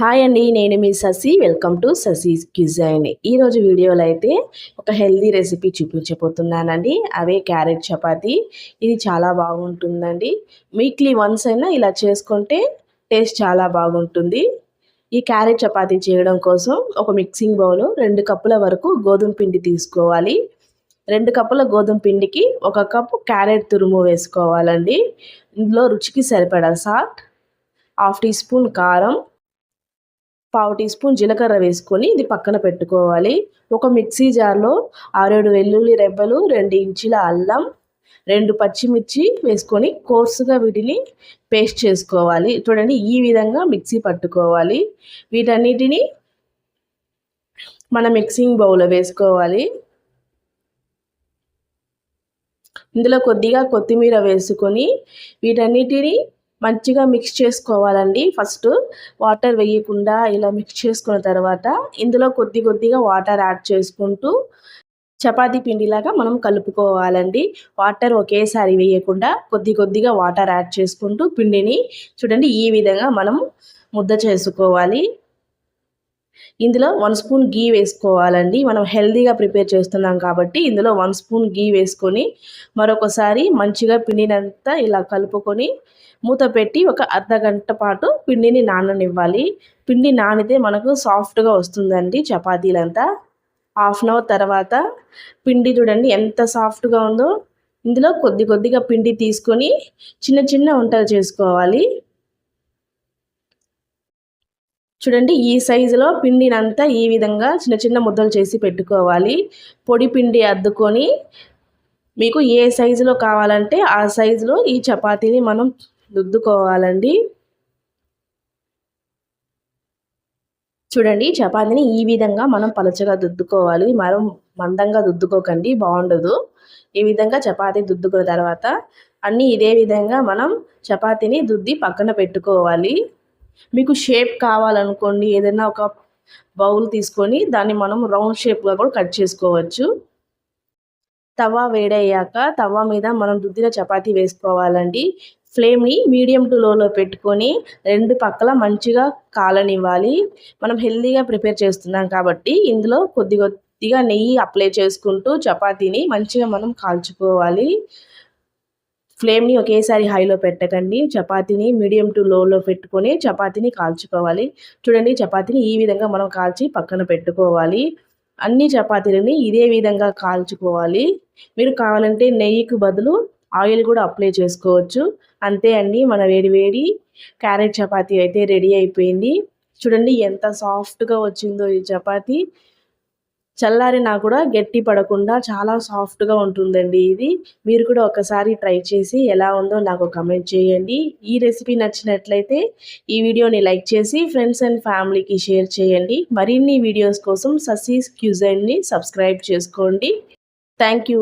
Hi అండి నేను మీ Sasi. Welcome to Sasi cuisine ఈరోజు వీడియోలో అయితే ఒక హెల్దీ రెసిపీ చూపించబోతున్నానండి. అవే క్యారెట్ చపాతి. ఇది చాలా బాగుంటుందండి. వీక్లీ వన్స్ అయినా ఇలా చేసుకుంటే టేస్ట్ చాలా బాగుంటుంది. ఈ క్యారెట్ చపాతీ చేయడం కోసం ఒక మిక్సింగ్ బౌల్ రెండు కప్పుల వరకు గోధుమ పిండి తీసుకోవాలి. రెండు కప్పుల గోధుమ పిండికి ఒక కప్పు క్యారెట్ తురుము వేసుకోవాలండి. ఇందులో రుచికి సరిపడా సాల్ట్ హాఫ్ టీ స్పూన్ కారం పావు టీ స్పూన్ జీలకర్ర వేసుకొని ఇది పక్కన పెట్టుకోవాలి. ఒక మిక్సీ జార్లో ఆరేడు వెల్లుల్లి రెబ్బలు రెండు ఇంచుల అల్లం రెండు పచ్చిమిర్చి వేసుకొని కోర్సుగా వీటిని పేస్ట్ చేసుకోవాలి. చూడండి ఈ విధంగా మిక్సీ పట్టుకోవాలి. వీటన్నిటిని మన మిక్సింగ్ బౌల్లో వేసుకోవాలి. ఇందులో కొద్దిగా కొత్తిమీర వేసుకొని వీటన్నిటిని మంచిగా మిక్స్ చేసుకోవాలండి. ఫస్ట్ వాటర్ వేయకుండా ఇలా మిక్స్ చేసుకున్న తర్వాత ఇందులో కొద్ది కొద్దిగా వాటర్ యాడ్ చేసుకుంటూ చపాతీ పిండిలాగా మనం కలుపుకోవాలండి. వాటర్ ఒకేసారి వేయకుండా కొద్ది కొద్దిగా వాటర్ యాడ్ చేసుకుంటూ పిండిని చూడండి ఈ విధంగా మనం ముద్ద చేసుకోవాలి. ఇందులో వన్ స్పూన్ గీ వేసుకోవాలండి. మనం హెల్తీగా ప్రిపేర్ చేస్తున్నాం కాబట్టి ఇందులో వన్ స్పూన్ గీ వేసుకొని మరొకసారి మంచిగా పిండినంతా ఇలా కలుపుకొని మూత పెట్టి ఒక అర్ధ గంట పాటు పిండిని నాననివ్వాలి. పిండి నానితే మనకు సాఫ్ట్గా వస్తుందండి చపాతీలంతా. హాఫ్ అన్ అవర్ తర్వాత పిండి చూడండి ఎంత సాఫ్ట్గా ఉందో. ఇందులో కొద్ది కొద్దిగా పిండి తీసుకొని చిన్న చిన్న వంటలు చేసుకోవాలి. చూడండి ఈ సైజులో పిండినంతా ఈ విధంగా చిన్న చిన్న ముద్దలు చేసి పెట్టుకోవాలి. పొడి పిండి అద్దుకొని మీకు ఏ సైజులో కావాలంటే ఆ సైజులో ఈ చపాతీని మనం దుద్దుకోవాలండి చూడండి చపాతీని ఈ విధంగా మనం పలచగా దుద్దుకోవాలి మనం మందంగా దుద్దుకోకండి బాగుండదు. ఈ విధంగా చపాతీ దుద్దుకున్న తర్వాత అన్నీ ఇదే విధంగా మనం చపాతీని దుద్ది పక్కన పెట్టుకోవాలి. మీకు షేప్ కావాలనుకోండి ఏదైనా ఒక బౌల్ తీసుకొని దాన్ని మనం రౌండ్ షేప్గా కూడా కట్ చేసుకోవచ్చు. తవా వేడయ్యాక తవా మీద మనం దుద్దిన చపాతీ వేసుకోవాలండి. ఫ్లేమ్ని మీడియం టు లోలో పెట్టుకొని రెండు పక్కల మంచిగా కాలనివ్వాలి. మనం హెల్తీగా ప్రిపేర్ చేస్తున్నాం కాబట్టి ఇందులో కొద్ది కొద్దిగా నెయ్యి అప్లై చేసుకుంటూ చపాతీని మంచిగా మనం కాల్చుకోవాలి. ఫ్లేమ్ని ఒకేసారి హైలో పెట్టకండి. చపాతీని మీడియం టు లోలో పెట్టుకొని చపాతీని కాల్చుకోవాలి. చూడండి చపాతీని ఈ విధంగా మనం కాల్చి పక్కన పెట్టుకోవాలి. అన్ని చపాతీలని ఇదే విధంగా కాల్చుకోవాలి. మీరు కావాలంటే నెయ్యికి బదులు ఆయిల్ కూడా అప్లై చేసుకోవచ్చు. అంతే అండి మన వేడి వేడి. క్యారెట్ చపాతీ అయితే రెడీ అయిపోయింది. చూడండి ఎంత సాఫ్ట్గా వచ్చిందో ఈ చపాతీ. చల్లారినా కూడా గట్టి పడకుండా చాలా సాఫ్ట్గా ఉంటుందండి ఇది. మీరు కూడా ఒకసారి ట్రై చేసి ఎలా ఉందో నాకు కమెంట్ చేయండి. ఈ రెసిపీ నచ్చినట్లయితే ఈ వీడియోని లైక్ చేసి ఫ్రెండ్స్ అండ్ ఫ్యామిలీకి షేర్ చేయండి. మరిన్ని వీడియోస్ కోసం ససీస్ క్యూజైన్ని సబ్స్క్రైబ్ చేసుకోండి. థ్యాంక్